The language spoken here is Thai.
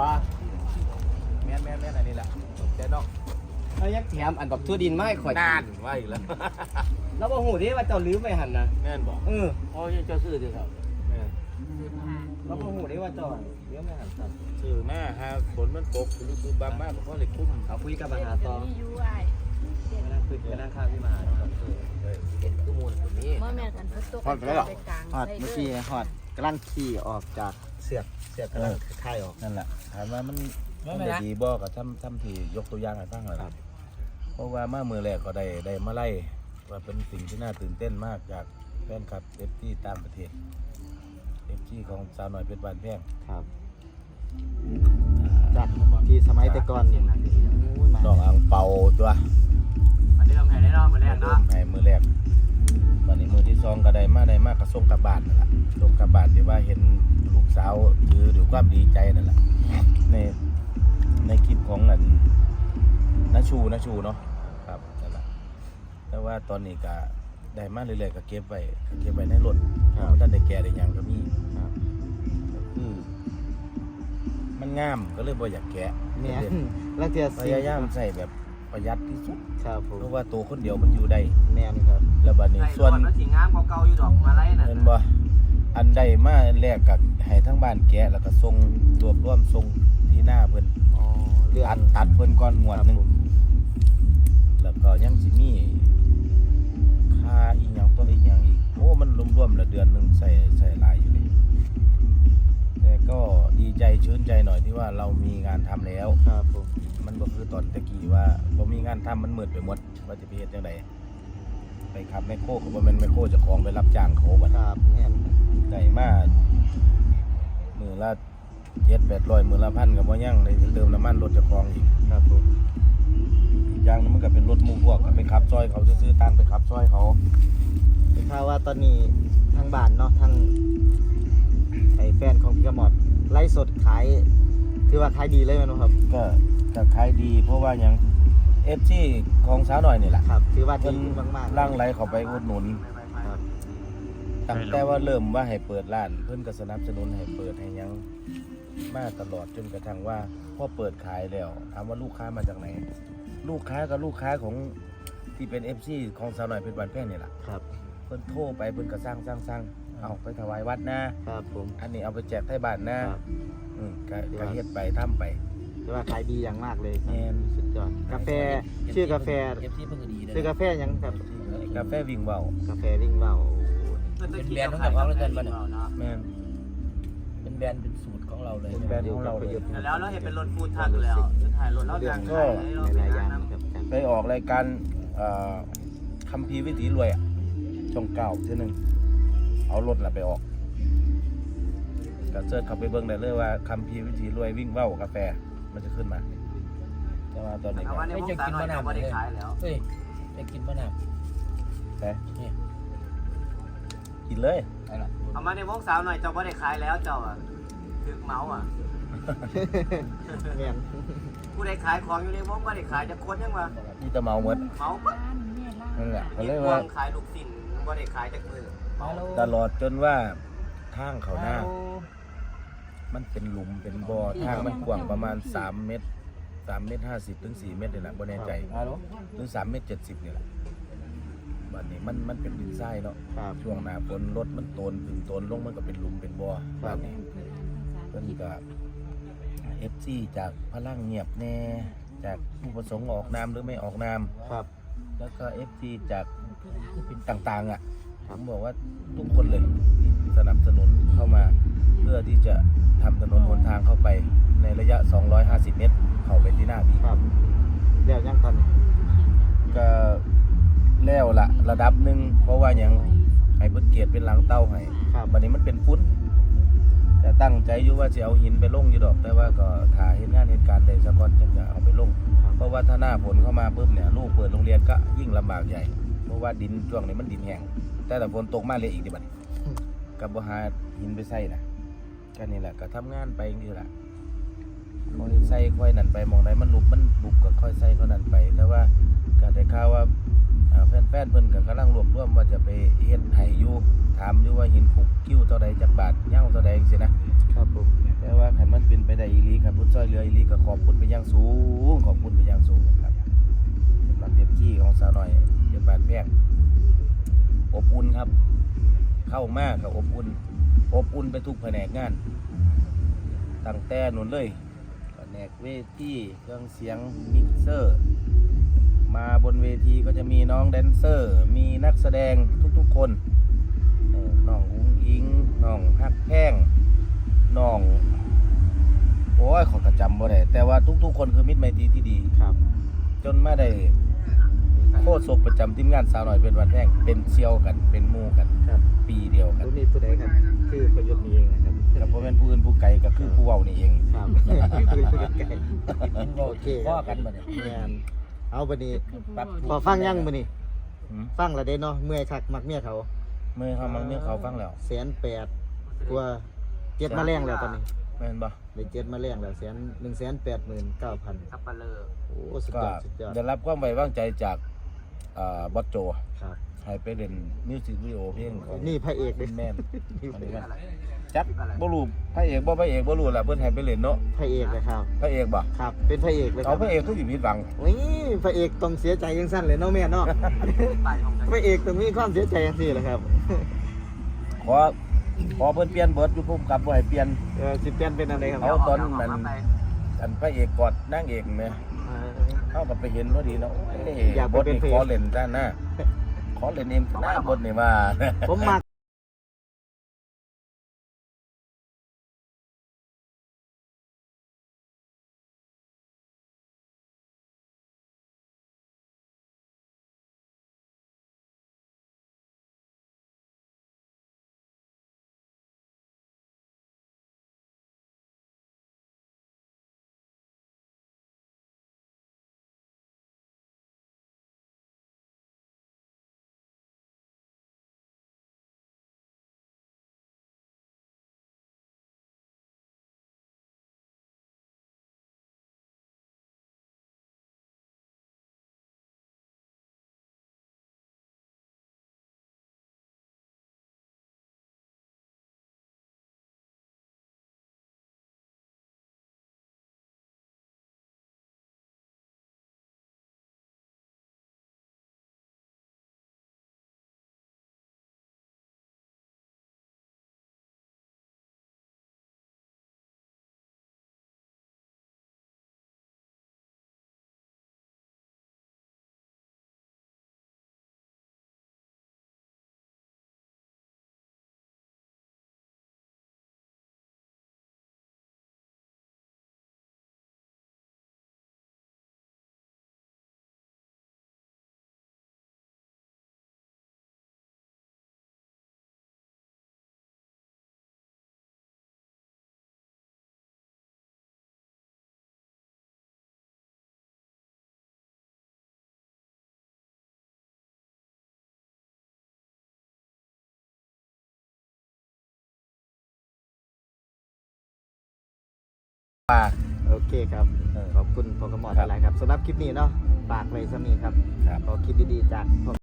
บ่แม่นแม่นแม่นอันนี้แหละแต่นอกเอายักแถมอันแบบทั่วดินมาให้ข่อยนานว่าอีกแล้วแล้วบ่ฮู้เด้ว่าเจ้าลืมไปหั่นนะแม่นบอกเออโอ้ยเจ้าซื้อดิครับแม่นแล้วบ่ฮู้เด้ว่าเจ้าลืมไปหั่นครับซื้อมาหาฝนมันตกรู้สึกบางมากก็เพราะเลยคุ้มเอาคุยกับมหาต่อมีอยู่ไอ้มานั่งคุยกันนั่งข้างพี่มหาครับเออเป็นข้อมูลตรงนี้เมื่อแม่กันฝนตกฮอดไปแล้วเหรอไปกลางฮอดใส่เมื่อลยกี้ฮอดกำลังขี่ออกจาก เสือกเสือกกำลังคายออก นั่นแหละถามว่ามันมันได้ดีบ่กับทำทำที่ยกตัวอย่างให้ฟังเลยครับ เพราะว่ามามือแรกก็ได้ได้มาไล่ว่าเป็นสิ่งที่น่าตื่นเต้นมากจากแฟนคลับเอฟที่ต่างประเทศเอฟที่ของสาวหน่อยเพชรบานแพงครับจากที่สมัยแต่ก่อนนี่อู้ยมาดอกอังเปาตัวอันนี้เราแพ้ได้รอบมาแรกเริ่เนาะมให้มือแรก วันนี้มือที่สองก็ได้มาได้มากกระส่งกลับบ้านนั่นแหละส่งกลับบ้านที่ว่าเห็นลูกสาวถือด้วยความดีใจนั่นแหละในในคลิปของอันนาชูนาชูเนาะครับนั่นแหละแต่ว่าตอนนี้ก็ได้มาเรื่อยๆก็เก็บไว้ก็เก็บไว้ในรถเพราะท่านได้แก่ได้หยังก็มีครับก็คือมันงามก็เลยบ่อยากแกะแม่นแล้วเทียพยายามใส่แบบ ประหยัดที่สุดครับผมเพราะว่าตัวคนเดียวมันอยู่ได้แม่นครับแล้วบัดนี้ส่วนแล้วสีงามเก่าๆอยู่ดอกมาไล่น่ะเห็นบ่อันใดมาแลกกับให้ทั้งบ้านแกะแล้วก็ส่งรวบรวมส่งที่หน้าเพิ่นอ๋อเรื่องตัดตัดเพิ่นก่อนงวดหนึงแล้วก็ยังสิมีค่าอีหยังตัวอีหยังอีกโอ้มันรวมๆแล้วเดือนหนึงใส่ใส่หลายอยู่นี่แต่ก็ดีใจชื่นใจหน่อยที่ว่าเรามีงานทำแล้วครับผมมันบ่คือ ตอนตะกี้ว่าบ่มีงานทำมันมืดไปหมดว่าจะไปเฮ็ดจังไดไปขับแมคโครก็บ่แม่นแมคโครเจ้าของไปรับจ้างเขาบัดคนั้นรับแม่นได้มามือละเจ็ดแปดร้อยมือละพันกับว่ายังเลยเติมน้ำมันรถเจะคลองอีกครับผมอีกอย่างหนึงมันก็เป็นรถหมู่พวกก็ไปขับซอยเขาซื้อๆตังค์ไปขับซอยเขาเป็นข่าวว่าตอนนี้ทางบ้านเนาะทางไอ้แฟนของพี่กระหมอดไล่สดขายถือว่าขายดีเลยแมั้ยครับ ก็ จะขายดีเพราะว่ายังเอฟซีของสาวหน่อยนี่แหละครับถือว่าเพิ่ดีนมากๆร่างไหลเขาไปอุดหนุนครับตั้งแต่ว่าเริ่มว่าให้เปิดร้าน เพิ่นก็สนับสนุนให้เปิดให้หยังมาตลอดจนกระทั่งว่าพอเปิดขายแล้วถามว่าลูกค้ามาจากไหน ลูกค้าก็ลูกค้าของที่เป็น FC ของสาวหน่อยเป็นวันแพงนี่แหละครับเพิ่นโทรไปเพิ่นก็สร้างสร้างสร้างเอาไปถวายวัดนะครับผมอันนี้เอาไปแจกให้บ้านนะครับอืมก็ก็เฮ็ดไปทำไป ถือว่าขายดีอย่างมากเลยแม่น สุดยอดกาแฟชื่อกาแฟเอฟซีเพิ่งก็ดีนะชื่อกาแฟหยังครับกาแฟวิ่งเว้ากาแฟริ่งเบาเป็นแบรนด์ของเราเลยกันบ้านยแม่นเป็นแบรนด์เป็นสูตรของเราเลยเป็นแบรนด์ ของเราเลย แล้วเราเห็นเป็นรถฟูดทักแล้วจะถ่ายรถแล้วเรื่องทางก็ขายเราหลายๆอย่างน้นะครับอาจารย์ไปออกรายการเอ่อคัมภีร์วิถีรวยอะช่องเก้าเท่อหนึงเอารถน่ะไปออกก็เสิร์ชเข้าไปเบิ่งได้เลยว่าคัมภีร์วิถีรวยวิ่งเว้ากาแฟ มันจะขึ้นมา แต่ว่าตอนนี้เอาก็มาในวงการหน่อยเราไม่ได้ขายแล้วเฮ้ยจะกินมะนาวแต่นี่กินเลยอะไรล่ะเอามาในวงสาวหน่อยเจ้าไม่ได้ขายแล้วเจ้าอะถึกเมาอะแม่นผู้ใดขายของอยู่ในวงไม่ได้ขายจะคนยังวะนี่จะเมาหมดเมาปั๊บนั่นแหละเขามีเรียกพวว่างขายลูกศิลป์ไม่ได้ขายจากมือมาแล้วตลอดจนว่าทางเขาหน้า มันเป็นหลุมเป็นบ่อทางมันกว้างประมาณ 3 เมตร 3 เมตร 50 ถึง 4 เมตรนี่แหละบ่แน่ใจมาแล้วหรือ3เมตร 70นี่แหละบัดนี้มันมันเป็นดินทรายเนาะครับช่วงหน้าฝนรถมันโตนถึงโตนลงมันก็เป็นหลุมเป็นบ่อครัแบบบนี้เพิ่นก็ FC จากพลังเงียบแน่จากผู้ประสงค์ออกนามหรือไม่ออกนามครับ แล้วก็ FC จากต่างๆอะค ผรับมบอกว่าทุกคนเลยสนับสนุนเข้ามา เพื่อที่จะทำถนนหนทางเข้าไปในระยะ 250 เมตร เข้าไปที่หน้าบีครับเดี๋ยวยังตอนนี้ก็แล้วละระดับหนึ่งเพราะว่ายังให้เพิ่นเกียรติเป็นหลังเต้าให้ครับบัดนี้มันเป็นฟุ้นแต่ตั้งใจอยู่ว่าจะเอาหินไปลงอยู่ดอก แต่ว่าก็ถ่ายเห็นงานเหตุการณ์ใดสักคนจะจะเอาไปลง ครับเพราะว่าถ้าหน้าฝนเข้ามาปุ๊บเนี่ยลูกเปิดโรงเรียนก็ยิ่งลำบากใหญ่ เพราะว่าดินช่วงนี้มันดินแห้ง แต่ถ้าฝนตกมาเลยอีกดิบัดนี้กับบ่หาหินไปใส่นะก็นี่แหละก็ทำงานไปอย่างนี้แหละค่อยใส่ค่อยนั่นไปมองใดมันลุกมันบุกก็ค่อยใส่เท่านั้นไปแต่ว่าก็ได้ข่าวว่าอ่าแฟนๆเพิ่นก็กำลังรวบรวมว่าจะไปเฮ็ดให้อยู่ถามอยู่ว่าหินคุกคิ้วเท่าใดจักบาทเหย้าเท่าใดจังซี่นะ ครับผม แต่ว่าขันมันเป็นไปได้อีหลีครับพุทธช่วยเหลืออีหลีก็ขอบคุณไปอย่างสูงขอบคุณไปอย่างสูงครับ เข้ามากกับอบอุ่น อบอุ่นไปทุกแผนกงานตั้งแต่นุ่นเลยแผนกเวทีเครื่องเสียงมิกเซอร์ มาบนเวทีก็จะมีน้องแดนเซอร์ มีนักแสดงทุกๆคนเออน้องอุ้งอิงน้องฮักแพงน้อง โอ้ยเขอกระจำบ่ได้แต่ว่าทุกๆคนคือมิตรไมตรีที่ดีครับ จนมาได้ โคตรศกประจำทีมงานสาวหน่อยเป็นวันแรกเป็นเซียวกันเป็นหมู่กัน ครับ ปีเดียวกันรู้มีผู้ใดครับ คือประยุทธ์นี่เองนะครับกับพ่อแม่นผู้อื่นผู้ไกลก็คือผู้เว้านี่เองครับคือผู้ใดไกลโอโอเคเคพ่อกันบ่เนี่ยแม่นเอาบัดนี้ปรับพอฟังยังบัดนี้ หืมฟังแล้วเด้เนาะเมื่อยคักมักเมียเขาเมื่อเขามังเมื่อเขาฟังแล้วแสนแปดกว่าเจ็ดมาแรงแล้วตอนนี้แม่นบ่ได้เจ็ดมาแรงแล้วแสนหนึ่งแสนแปดหมื่นเก้าพันสับปะเลอโอ้สุดก็ยอดสุดยอดได้รับความไว้วางใจจาก อ่าบอสโจครับ ให้ไปเล่นมิวสิกวิดีโอเพลงของนี่พระเอกเลเป็ยนแม่นนี่พอันระนี้เอกว่าจักบ่รู้พระเอกบ่พระเอกบ่รู้ล่ะเพิ่นให้ไปเล่นเนาะพระเอกเลยครับ พระเอกบ่ครับ เป็นพระเอกเลยคเอารับพระเอกก็สิผิดหวัง นี่พระเอกต้องเสียใจยังสั้นเลยเนาะแม่เนาะตายของพระเอกต้องมีความเสียใจยังสี่แหละครับขอขอเพิ่นเปลี่ยนเบิดอยู่พุ่มกับบ่ให้เปลี่ยน เออสิเปลี่ยนเป็นอะไรครับเอาตอนมันอันพระเอกกอดนางเอกแหม เออเฮาก็ไปเห็นพอดีเนาะเอ้อยากบไปทเป็นนี่พระขเอกอเล่นด้านหน้าขอเล่นเองหน้าบทนี่ว่าผมมา โอเคครับ เออขอบคุณพอกระหมอดครับอะไรครับสำหรับคลิปนี้เนาะฝากไว้สมีครับครับ ขอคลิปดีๆจาก